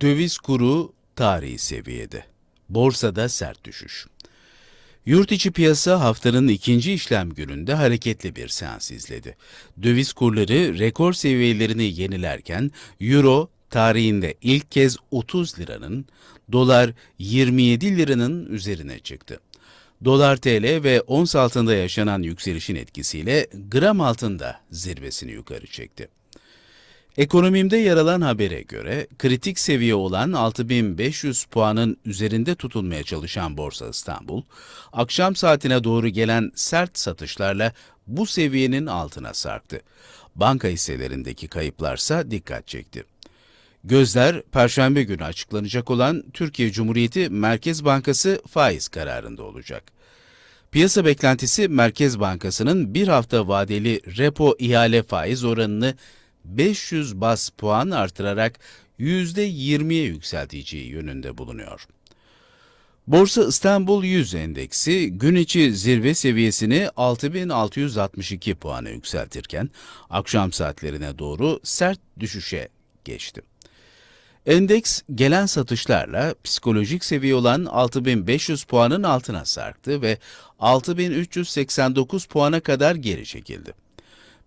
Döviz kuru tarihi seviyede. Borsada sert düşüş. Yurt içi piyasa haftanın ikinci işlem gününde hareketli bir seans izledi. Döviz kurları rekor seviyelerini yenilerken Euro tarihinde ilk kez 30 liranın, dolar 27 liranın üzerine çıktı. Dolar TL ve ons altında yaşanan yükselişin etkisiyle gram altında zirvesini yukarı çekti. Ekonomimde yer alan habere göre kritik seviye olan 6500 puanın üzerinde tutulmaya çalışan Borsa İstanbul, akşam saatine doğru gelen sert satışlarla bu seviyenin altına sarktı. Banka hisselerindeki kayıplarsa dikkat çekti. Gözler Perşembe günü açıklanacak olan Türkiye Cumhuriyeti Merkez Bankası faiz kararında olacak. Piyasa beklentisi Merkez Bankası'nın bir hafta vadeli repo ihale faiz oranını 500 bas puan artırarak %20'ye yükselteceği yönünde bulunuyor. Borsa İstanbul 100 endeksi gün içi zirve seviyesini 6662 puana yükseltirken akşam saatlerine doğru sert düşüşe geçti. Endeks gelen satışlarla psikolojik seviye olan 6500 puanın altına sarktı ve 6389 puana kadar geri çekildi.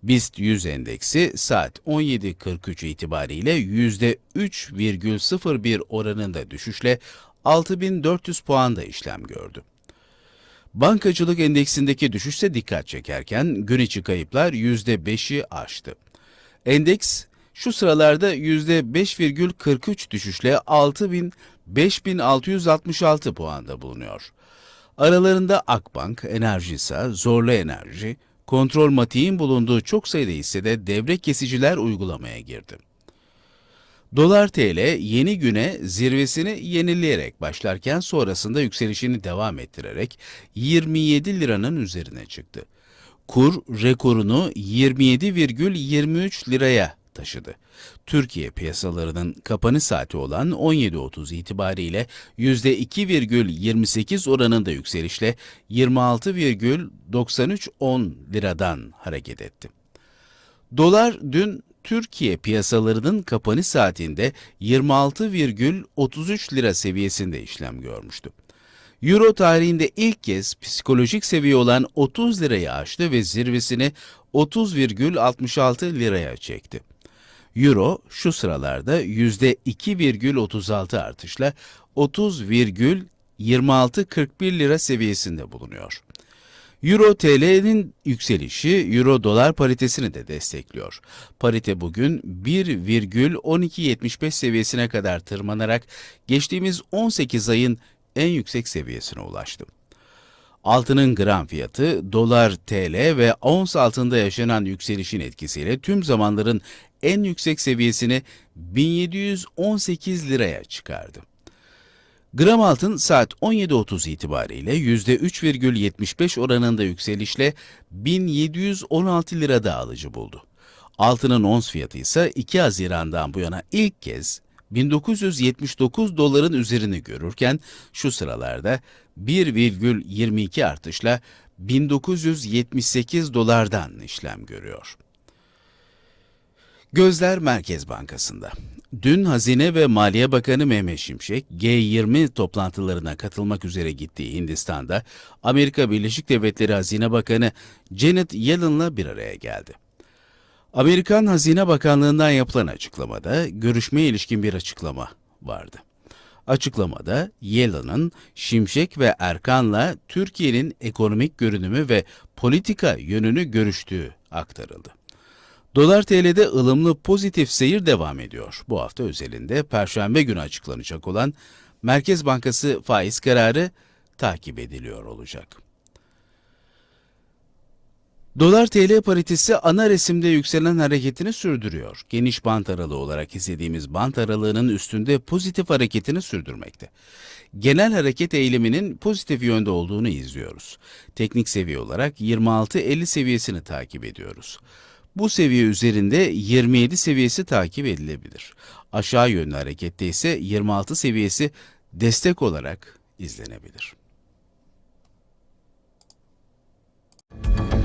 BIST 100 endeksi saat 17.43 itibariyle %3,01 oranında düşüşle 6400 puanda işlem gördü. Bankacılık endeksindeki düşüşse dikkat çekerken gün içi kayıplar %5'i aştı. Endeks şu sıralarda %5,43 düşüşle 6000 5666 puanda bulunuyor. Aralarında Akbank, Enerjisa, Zorlu Enerji, Kontrol Matiğin bulunduğu çok sayıda hissede devre kesiciler uygulamaya girdi. Dolar TL yeni güne zirvesini yenileyerek başlarken sonrasında yükselişini devam ettirerek 27 liranın üzerine çıktı. Kur rekorunu 27,23 liraya taşıdı. Türkiye piyasalarının kapanış saati olan 17.30 itibariyle %2,28 oranında yükselişle 26,9310 liradan hareket etti. Dolar dün Türkiye piyasalarının kapanış saatinde 26,33 lira seviyesinde işlem görmüştü. Euro tarihinde ilk kez psikolojik seviye olan 30 lirayı aştı ve zirvesini 30,66 liraya çekti. Euro şu sıralarda %2,36 artışla 30,2641 lira seviyesinde bulunuyor. Euro TL'nin yükselişi Euro dolar paritesini de destekliyor. Parite bugün 1,1275 seviyesine kadar tırmanarak geçtiğimiz 18 ayın en yüksek seviyesine ulaştı. Altının gram fiyatı dolar TL ve ons altında yaşanan yükselişin etkisiyle tüm zamanların en yüksek seviyesini 1718 liraya çıkardı. Gram altın saat 17.30 itibariyle %3,75 oranında yükselişle 1716 lirada alıcı buldu. Altının ons fiyatı ise 2 Haziran'dan bu yana ilk kez 1979 doların üzerini görürken şu sıralarda 1,22 artışla 1978 dolardan işlem görüyor. Gözler Merkez Bankası'nda. Dün Hazine ve Maliye Bakanı Mehmet Şimşek, G20 toplantılarına katılmak üzere gittiği Hindistan'da Amerika Birleşik Devletleri Hazine Bakanı Janet Yellen'la bir araya geldi. Amerikan Hazine Bakanlığı'ndan yapılan açıklamada görüşmeye ilişkin bir açıklama vardı. Açıklamada Yellen'ın Şimşek ve Erkan'la Türkiye'nin ekonomik görünümü ve politika yönünü görüştüğü aktarıldı. Dolar TL'de ılımlı pozitif seyir devam ediyor. Bu hafta özelinde Perşembe günü açıklanacak olan Merkez Bankası faiz kararı takip ediliyor olacak. Dolar TL paritesi ana resimde yükselen hareketini sürdürüyor. Geniş bant aralığı olarak izlediğimiz bant aralığının üstünde pozitif hareketini sürdürmekte. Genel hareket eğiliminin pozitif yönde olduğunu izliyoruz. Teknik seviye olarak 26.50 seviyesini takip ediyoruz. Bu seviye üzerinde 27 seviyesi takip edilebilir. Aşağı yönlü harekette ise 26 seviyesi destek olarak izlenebilir. Müzik